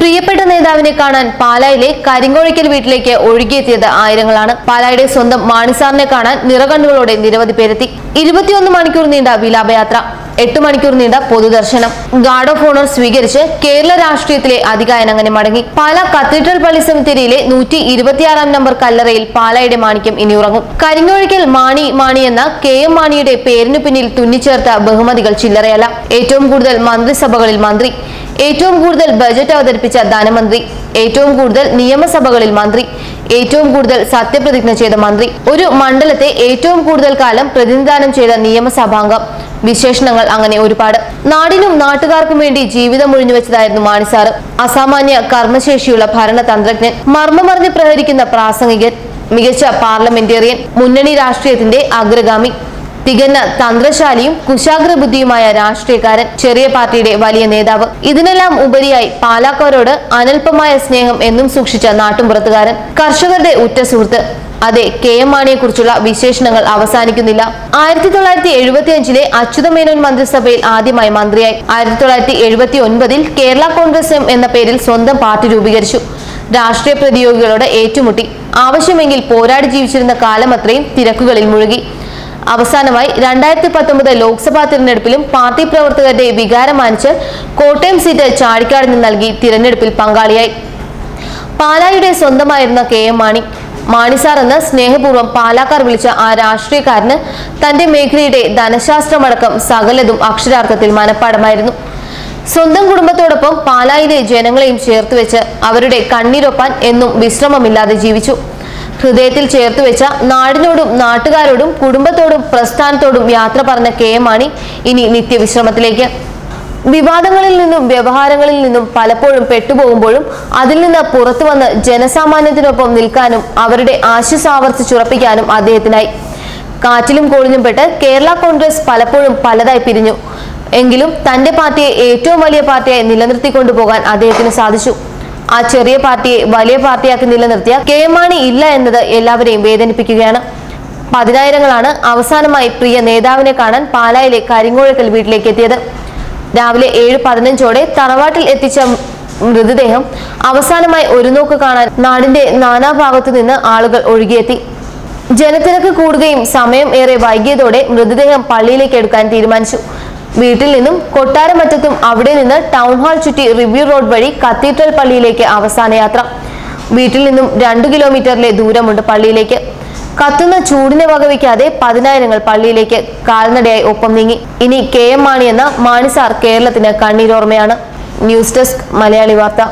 പ്രിയപ്പെട്ട നേതാവിനെ കാണാൻ പാലായിലെ കരിങ്കോഴിക്കൽ വീട്ടിലേക്ക് ഒഴുകിയെത്തിയത് ആയിരങ്ങളാണ്. പാലായുടെ സ്വന്തം മാണിസാറിനെ കാണാൻ നിറകണ്ണുകളോടെ നിരവധി പേരെത്തി. ഇരുപത്തിയൊന്ന് മണിക്കൂർ നീണ്ട വിലാപയാത്ര എട്ട് മണിക്കൂർ നീണ്ട പൊതുദർശനം. ഗാർഡ് ഓഫ് ഓണർ സ്വീകരിച്ച് കേരള രാഷ്ട്രീയത്തിലെ അധികായൻ അങ്ങനെ മടങ്ങി. പാല കത്തീഡ്രൽ പള്ളി സെമിത്തേരിയിലെ നൂറ്റി ഇരുപത്തിയാറാം നമ്പർ കല്ലറയിൽ പാലായുടെ മാണിക്യം ഇനി ഉറങ്ങും. കരിങ്ങോഴിക്കൽ മാണി മാണി എന്ന കെ എം മാണിയുടെ പേരിനു പിന്നിൽ തുന്നിച്ചേർത്ത ബഹുമതികൾ ചില്ലറയല്ല. ഏറ്റവും കൂടുതൽ മന്ത്രിസഭകളിൽ മന്ത്രി. ഏറ്റവും കൂടുതൽ ബജറ്റ് അവതരിപ്പിച്ച ധനമന്ത്രി ഏറ്റവും കൂടുതൽ നിയമസഭകളിൽ മന്ത്രി ഏറ്റവും കൂടുതൽ സത്യപ്രതിജ്ഞ ചെയ്ത മന്ത്രി ഒരു മണ്ഡലത്തെ ഏറ്റവും കൂടുതൽ കാലം പ്രതിനിധാനം ചെയ്ത നിയമസഭാംഗം. വിശേഷണങ്ങൾ അങ്ങനെ ഒരുപാട്. നാടിനും നാട്ടുകാർക്കും വേണ്ടി ജീവിതം ഒഴിഞ്ഞുവെച്ചതായിരുന്നു മാണിസാറ് അസാമാന്യ കർമ്മശേഷിയുള്ള ഭരണതന്ത്രജ്ഞൻ മർമ്മമറിഞ്ഞ് പ്രഹരിക്കുന്ന പ്രാസംഗികൻ മികച്ച പാർലമെന്റേറിയൻ മുന്നണി രാഷ്ട്രീയത്തിന്റെ അഗ്രഗാമി. തികഞ്ഞ തന്ത്രശാലിയും കുശാഗ്ര ബുദ്ധിയുമായ രാഷ്ട്രീയക്കാരൻ ചെറിയ പാർട്ടിയുടെ വലിയ നേതാവ്. ഇതിനെല്ലാം ഉപരിയായി പാലാക്കാരോട് അനൽപമായ സ്നേഹം എന്നും സൂക്ഷിച്ച നാട്ടുംപുറത്തുകാരൻ കർഷകരുടെ ഉറ്റ സുഹൃത്ത്. അതെ കെ എം മാണിയെ കുറിച്ചുള്ള വിശേഷണങ്ങൾ അവസാനിക്കുന്നില്ല. ആയിരത്തി തൊള്ളായിരത്തി എഴുപത്തി അഞ്ചിലെ അച്യുതമേനോൻ മന്ത്രിസഭയിൽ ആദ്യമായി മന്ത്രിയായി. ആയിരത്തി തൊള്ളായിരത്തി എഴുപത്തി ഒൻപതിൽ കേരള കോൺഗ്രസ് എം എന്ന പേരിൽ സ്വന്തം പാർട്ടി രൂപീകരിച്ചു. രാഷ്ട്രീയ പ്രതിയോഗികളോട് ഏറ്റുമുട്ടി. ആവശ്യമെങ്കിൽ പോരാടി ജീവിച്ചിരുന്ന കാലമത്രയും തിരക്കുകളിൽ മുഴുകി. അവസാനമായി രണ്ടായിരത്തി പത്തൊമ്പത് ലോക്സഭാ തിരഞ്ഞെടുപ്പിലും പാർട്ടി പ്രവർത്തകരുടെ വികാരം മാനിച്ച് കോട്ടയം സീറ്റ് ചാഴിക്കാടിന് നൽകി തിരഞ്ഞെടുപ്പിൽ പങ്കാളിയായി. പാലായുടെ സ്വന്തമായിരുന്ന കെ എം മാണി. മാണിസാർ എന്ന് സ്നേഹപൂർവം പാലാക്കാർ വിളിച്ച ആ രാഷ്ട്രീയക്കാരന് തന്റെ മേഖലയുടെ ധനശാസ്ത്രമടക്കം സകലതും അക്ഷരാർത്ഥത്തിൽ മനഃപ്പാടമായിരുന്നു. സ്വന്തം കുടുംബത്തോടൊപ്പം പാലായിലെ ജനങ്ങളെയും ചേർത്തുവെച്ച് അവരുടെ കണ്ണീരൊപ്പാൻ എന്നും വിശ്രമമില്ലാതെ ജീവിച്ചു. ഹൃദയത്തിൽ ചേർത്ത് വെച്ച നാടിനോടും നാട്ടുകാരോടും കുടുംബത്തോടും പ്രസ്ഥാനത്തോടും യാത്ര പറഞ്ഞ കെ എം മാണി ഇനി നിത്യവിശ്രമത്തിലേക്ക്. വിവാദങ്ങളിൽ നിന്നും വ്യവഹാരങ്ങളിൽ നിന്നും പലപ്പോഴും പെട്ടുപോകുമ്പോഴും അതിൽ നിന്ന് പുറത്തു വന്ന് ജനസാമാന്യത്തിനൊപ്പം നിൽക്കാനും അവരുടെ ആശിസ് ആവർത്തിച്ചുറപ്പിക്കാനും അദ്ദേഹത്തിനായി. കാറ്റിലും കോളിലും പെട്ട് കേരള കോൺഗ്രസ് പലപ്പോഴും പലതായി പിരിഞ്ഞു. എങ്കിലും തന്റെ പാർട്ടിയെ ഏറ്റവും വലിയ പാർട്ടിയായി നിലനിർത്തിക്കൊണ്ടുപോകാൻ അദ്ദേഹത്തിന് സാധിച്ചു. ആ ചെറിയ പാർട്ടിയെ വലിയ പാർട്ടിയാക്കി നിലനിർത്തിയ കെ മാണി ഇല്ല എന്നത് എല്ലാവരെയും വേദനിപ്പിക്കുകയാണ്. പതിനായിരങ്ങളാണ് അവസാനമായി പ്രിയ നേതാവിനെ കാണാൻ പാലായിലെ കരിങ്ങോഴക്കൽ വീട്ടിലേക്ക് എത്തിയത്. രാവിലെ ഏഴ് പതിനഞ്ചോടെ തറവാട്ടിൽ എത്തിച്ച മൃതദേഹം അവസാനമായി ഒരു നോക്ക് കാണാൻ നാടിന്റെ നാനാഭാഗത്തു നിന്ന് ആളുകൾ ഒഴുകിയെത്തി. ജനത്തിരക്ക് കൂടുകയും സമയം ഏറെ വൈകിയതോടെ മൃതദേഹം പള്ളിയിലേക്ക് എടുക്കാൻ തീരുമാനിച്ചു. വീട്ടിൽ നിന്നും കൊട്ടാരമറ്റത്തും അവിടെ നിന്ന് ടൗൺ ഹാൾ ചുറ്റി റിവ്യൂ റോഡ് വഴി കത്തീഡ്രൽ പള്ളിയിലേക്ക് അവസാന യാത്ര. വീട്ടിൽ നിന്നും രണ്ടു കിലോമീറ്ററിലെ ദൂരമുണ്ട് പള്ളിയിലേക്ക്. കത്തുന്ന ചൂടിനെ വകവയ്ക്കാതെ പതിനായിരങ്ങൾ പള്ളിയിലേക്ക് കാൽനടയായി ഒപ്പം നീങ്ങി. ഇനി കെ എം മാണി എന്ന മാണിസാർ കേരളത്തിന് കണ്ണീരോർമ്മയാണ്. ന്യൂസ് ഡെസ്ക് മലയാളി വാർത്ത.